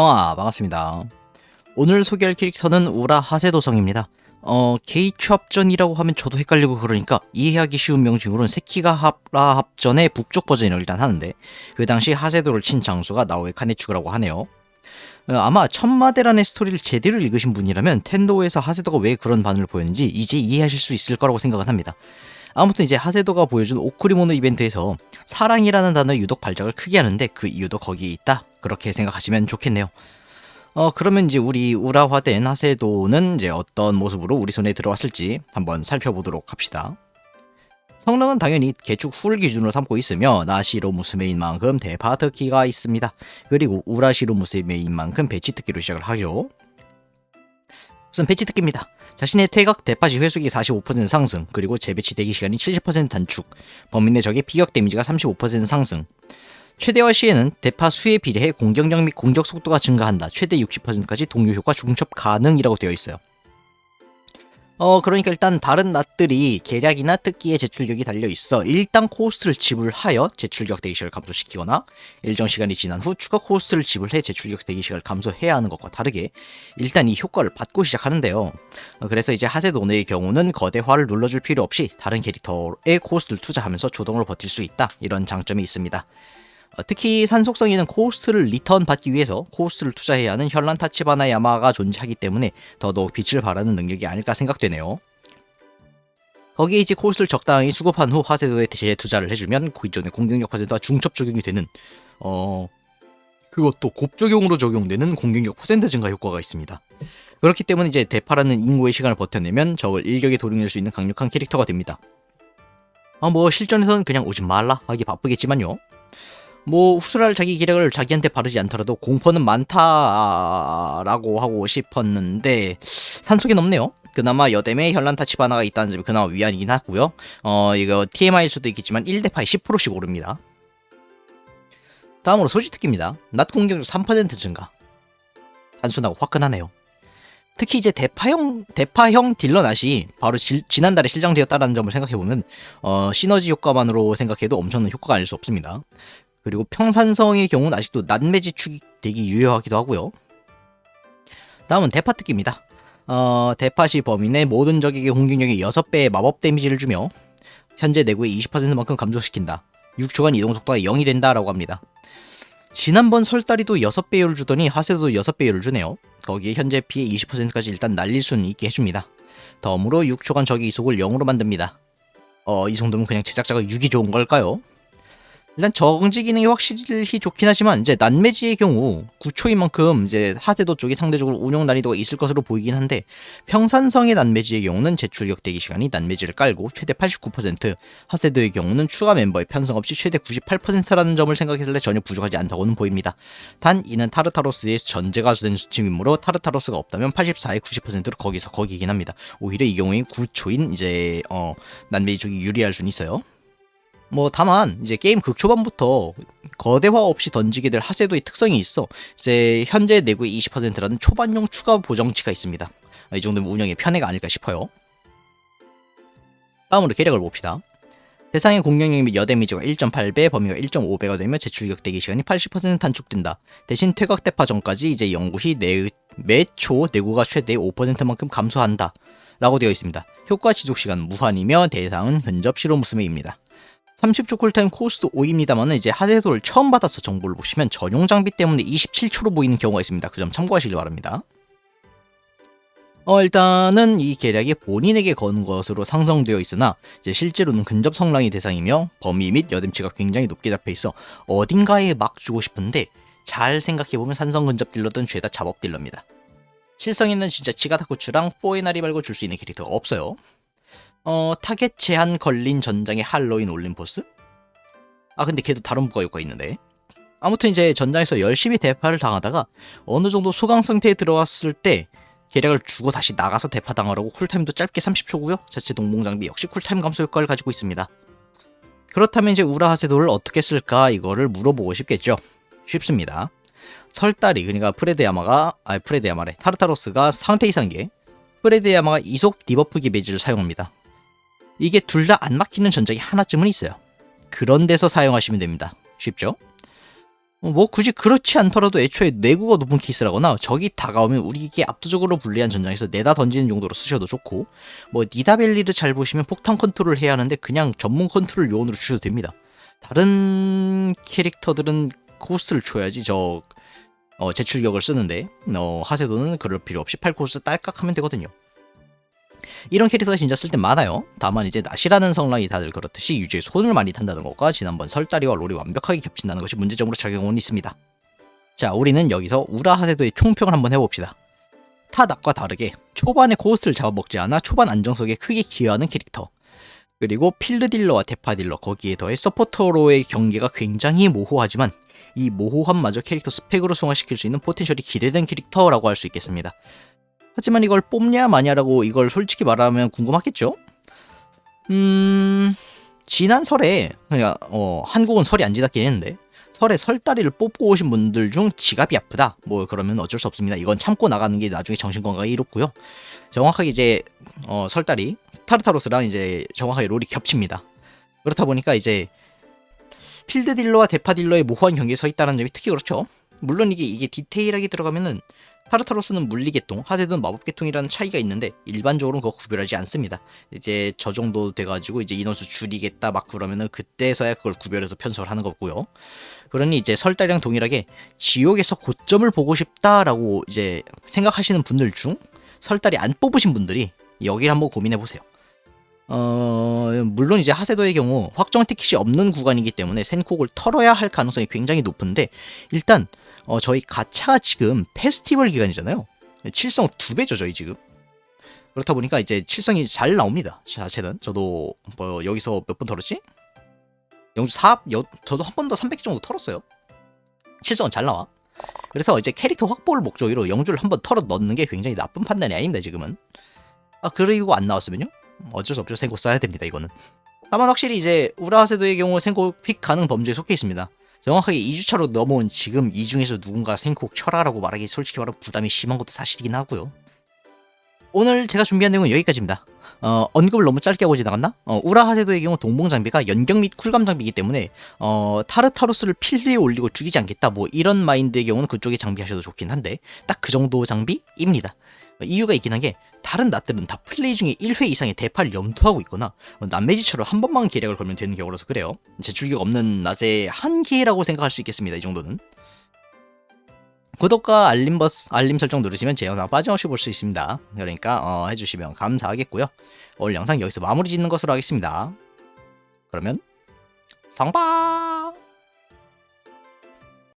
형아 반갑습니다. 오늘 소개할 캐릭터는 우라 하세도성입니다. 어 게이츠 합전이라고 하면 저도 헷갈리고 그러니까 이해하기 쉬운 명칭으로는 세키가 합라 합전의 북쪽 버전을 일단 하는데 그 당시 하세도를 친 장수가 나오의 카네추가라고 하네요. 어, 아마 천마대란의 스토리를 제대로 읽으신 분이라면 텐도에서 하세도가 왜 그런 반응을 보였는지 이제 이해하실 수 있을 거라고 생각은 합니다. 아무튼 이제 하세도가 보여준 오크리모노 이벤트에서 사랑이라는 단어의 유독 발작을 크게 하는데 그 이유도 거기에 있다. 그렇게 생각하시면 좋겠네요. 어 그러면 이제 우리 우라화된 하세도는 이제 어떤 모습으로 우리 손에 들어왔을지 한번 살펴보도록 합시다. 성능은 당연히 개축 훌 기준으로 삼고 있으며 나시로 무스메인 만큼 대파 특기가 있습니다. 그리고 우라시로 무스메인 만큼 배치 특기로 시작을 하죠. 우선 배치 특기입니다. 자신의 퇴각 대파시 회수기 45% 상승, 그리고 재배치 대기 시간이 70% 단축, 범인 내 적의 피격 데미지가 35% 상승. 최대화 시에는 대파 수에 비례해 공격력 및 공격 속도가 증가한다. 최대 60%까지 동료 효과 중첩 가능이라고 되어 있어요. 어 그러니까 일단 다른 낫들이 계략이나 특기의 제출력이 달려 있어 일단 코스트를 지불하여 제출력 대기시간을 감소시키거나 일정 시간이 지난 후 추가 코스트를 지불해 제출력 대기시간을 감소해야 하는 것과 다르게 일단 이 효과를 받고 시작하는데요. 어, 그래서 이제 하세 도네의 경우는 거대화를 눌러줄 필요 없이 다른 캐릭터에 코스트를 투자하면서 조동을 버틸 수 있다 이런 장점이 있습니다. 어, 특히 산속성 있는 코스트를 리턴 받기 위해서 코스트를 투자해야 하는 현란 타치바나 야마가 존재하기 때문에 더더욱 빛을 발하는 능력이 아닐까 생각되네요. 거기에 이제 코스트를 적당히 수급한 후 하세도에 재투자를 해주면 기존의 공격력 퍼센트와 중첩 적용이 되는 어 그것도 곱 적용으로 적용되는 공격력 퍼센트 증가 효과가 있습니다. 그렇기 때문에 이제 대파라는 인고의 시간을 버텨내면 적을 일격에 도륙낼 수 있는 강력한 캐릭터가 됩니다. 아 뭐 실전에서는 그냥 오지 말라 하기 바쁘겠지만요. 뭐 후스랄 자기 기력을 자기한테 바르지 않더라도 공포는 많다라고 하고 싶었는데 산속엔 없네요. 그나마 여댐에 현란 타 치바나가 있다는 점이 그나마 위안이긴 하고요. 어 이거 TMI일 수도 있겠지만 1대파에 10%씩 오릅니다. 다음으로 소지특기입니다. 낮 공격력 3% 증가. 단순하고 화끈하네요. 특히 이제 대파형 대파형 딜러 낫이 바로 지, 지난달에 실장되었다는 점을 생각해 보면 어, 시너지 효과만으로 생각해도 엄청난 효과가 아닐 수 없습니다. 그리고 평산성의 경우는 아직도 난매지 축이 되게 유효하기도 하고요. 다음은 대파 특기입니다. 어, 대파시 범인의 모든 적에게 공격력의 6배의 마법 데미지를 주며 현재 내구의 20%만큼 감소시킨다. 6초간 이동 속도가 0이 된다라고 합니다. 지난번 설다리도 6배율을 주더니 하세도 6배율을 주네요. 거기에 현재 피해 20%까지 일단 날릴 수는 있게 해줍니다. 덤으로 6초간 적의 이속을 0으로 만듭니다. 어, 이 정도면 그냥 제작자가 6이 좋은 걸까요? 일단 정지 기능이 확실히 좋긴 하지만 이제 난매지의 경우 9초인 만큼 이제 하세도 쪽이 상대적으로 운영 난이도가 있을 것으로 보이긴 한데 평산성의 난매지의 경우는 제출력 대기 시간이 난매지를 깔고 최대 89% 하세도의 경우는 추가 멤버의 편성 없이 최대 98%라는 점을 생각했을 때 전혀 부족하지 않다고는 보입니다. 단 이는 타르타로스의 전제가 된 수치이므로 타르타로스가 없다면 84의 90%로 거기서 거기긴 합니다. 오히려 이 경우에 9초인 이제 어 난매지 쪽이 유리할 수는 있어요. 뭐 다만 이제 게임 극초반부터 거대화 없이 던지게 될 하세도의 특성이 있어 이제 현재 내구의 20%라는 초반용 추가 보정치가 있습니다. 이 정도면 운영에 편해가 아닐까 싶어요. 다음으로 계략을 봅시다. 대상의 공격력 및 여데미지가 1.8배, 범위가 1.5배가 되며 제출력 대기 시간이 80% 단축된다. 대신 퇴각 대파 전까지 이제 연구시 매초 내구가 최대 5%만큼 감소한다. 라고 되어 있습니다. 효과 지속 시간 무한이며 대상은 근접 실험 무스매입니다. 30초 쿨타임 코스도 5입니다만 이제 하세도를 처음 받아서 정보를 보시면 전용 장비 때문에 27초로 보이는 경우가 있습니다. 그 점 참고하시길 바랍니다. 어 일단은 이 계략이 본인에게 거는 것으로 상성되어 있으나 이제 실제로는 근접 성랑이 대상이며 범위 및 여댐치가 굉장히 높게 잡혀 있어 어딘가에 막 주고 싶은데 잘 생각해보면 산성 근접 딜러든 죄다 잡업 딜러입니다. 실성에는 진짜 치가타쿠츠랑 뽀에나리 말고 줄 수 있는 캐릭터가 없어요. 어 타겟 제한 걸린 전장의 할로윈 올림포스? 아 근데 걔도 다른 부가 효과 있는데. 아무튼 이제 전장에서 열심히 대파를 당하다가 어느 정도 소강 상태에 들어왔을 때 계략을 주고 다시 나가서 대파 당하라고 쿨타임도 짧게 30초고요. 자체 동봉 장비 역시 쿨타임 감소 효과를 가지고 있습니다. 그렇다면 이제 우라하세도를 어떻게 쓸까? 이거를 물어보고 싶겠죠? 쉽습니다. 설달이 그러니까 프레드 야마가 아 프레드 야마래. 타르타로스가 상태 이상계. 프레드 야마가 이속 디버프기 매지를 사용합니다 이게 둘 다 안 막히는 전적이 하나쯤은 있어요. 그런 데서 사용하시면 됩니다. 쉽죠? 어, 뭐 굳이 그렇지 않더라도 애초에 내구가 높은 케이스라거나 적이 다가오면 우리에게 압도적으로 불리한 전장에서 내다 던지는 용도로 쓰셔도 좋고 뭐 니다벨리를 잘 보시면 폭탄 컨트롤 해야 하는데 그냥 전문 컨트롤 요원으로 주셔도 됩니다. 다른 캐릭터들은 코스트를 줘야지 저 어, 제출격을 쓰는데 어, 하세도는 그럴 필요 없이 8코스 딸깍 하면 되거든요. 이런 캐릭터가 진짜 쓸 때 많아요. 다만 이제 낫이라는 성랑이 다들 그렇듯이 유저의 손을 많이 탄다는 것과 지난번 설다리와 롤이 완벽하게 겹친다는 것이 문제점으로 작용은 있습니다. 자, 우리는 여기서 우라 하세도의 총평을 한번 해봅시다. 타 낫과 다르게 초반에 코스트를 잡아먹지 않아 초반 안정성에 크게 기여하는 캐릭터. 그리고 필드 딜러와 대파 딜러 거기에 더해 서포터로의 경계가 굉장히 모호하지만 이 모호함마저 캐릭터 스펙으로 승화시킬 수 있는 포텐셜이 기대된 캐릭터라고 할 수 있겠습니다. 하지만 이걸 뽑냐 마냐라고 이걸 솔직히 말하면 궁금하겠죠? 음 지난 설에 그러니까 어 한국은 설이 안 지났긴 했는데 설에 설다리를 뽑고 오신 분들 중 지갑이 아프다 뭐 그러면 어쩔 수 없습니다. 이건 참고 나가는 게 나중에 정신 건강에 이롭고요. 정확하게 이제 어 설다리 타르타로스랑 이제 정확하게 롤이 겹칩니다. 그렇다 보니까 이제 필드 딜러와 대파 딜러의 모호한 경계에 서 있다는 점이 특히 그렇죠. 물론 이게 이게 디테일하게 들어가면은 타르타로스는 물리계통, 하세드는 마법계통이라는 차이가 있는데 일반적으로는 그거 구별하지 않습니다. 이제 저 정도 돼가지고 이제 인원수 줄이겠다 막 그러면은 그때서야 그걸 구별해서 편성을 하는 거고요. 그러니 이제 설달이랑 동일하게 지옥에서 고점을 보고 싶다라고 이제 생각하시는 분들 중 설달이 안 뽑으신 분들이 여기를 한번 고민해 보세요. 어, 물론 이제 하세도의 경우 확정 티켓이 없는 구간이기 때문에 센콕을 털어야 할 가능성이 굉장히 높은데 일단 어, 저희 가차가 지금 페스티벌 기간이잖아요. 칠성 두 배죠 저희 지금. 그렇다 보니까 이제 칠성이 잘 나옵니다. 자체는 저도 뭐 여기서 몇 번 털었지? 영주 4, 여, 저도 한 번 더 300개 정도 털었어요. 칠성은 잘 나와. 그래서 이제 캐릭터 확보를 목적으로 영주를 한 번 털어 넣는 게 굉장히 나쁜 판단이 아닙니다 지금은. 아 그리고 안 나왔으면요? 어쩔 수 없죠. 생고 써야 됩니다. 이거는. 다만 확실히 이제 우라하세도의 경우 생고 픽 가능 범주에 속해 있습니다. 정확하게 2주차로 넘어온 지금 이 중에서 누군가 생콕 쳐라라고 말하기 솔직히 말하면 부담이 심한 것도 사실이긴 하고요. 오늘 제가 준비한 내용은 여기까지입니다. 어, 언급을 너무 짧게 하고 지나갔나? 어, 우라하세도의 경우 동봉 장비가 연경 및 쿨감 장비이기 때문에 어, 타르타로스를 필드에 올리고 죽이지 않겠다 뭐 이런 마인드의 경우는 그쪽에 장비하셔도 좋긴 한데 딱 그 정도 장비입니다. 이유가 있긴 한 게 다른 낫들은 다 플레이 중에 1회 이상의 대파를 염두하고 있거나 남매지처럼 한 번만 계략을 걸면 되는 경우라서 그래요. 제출기가 없는 낫의 한계라고 생각할 수 있겠습니다. 이 정도는. 구독과 알림 버스 알림 설정 누르시면 제 영상 빠짐없이 볼 수 있습니다. 그러니까 어, 해주시면 감사하겠고요. 오늘 영상 여기서 마무리 짓는 것으로 하겠습니다. 그러면 성방.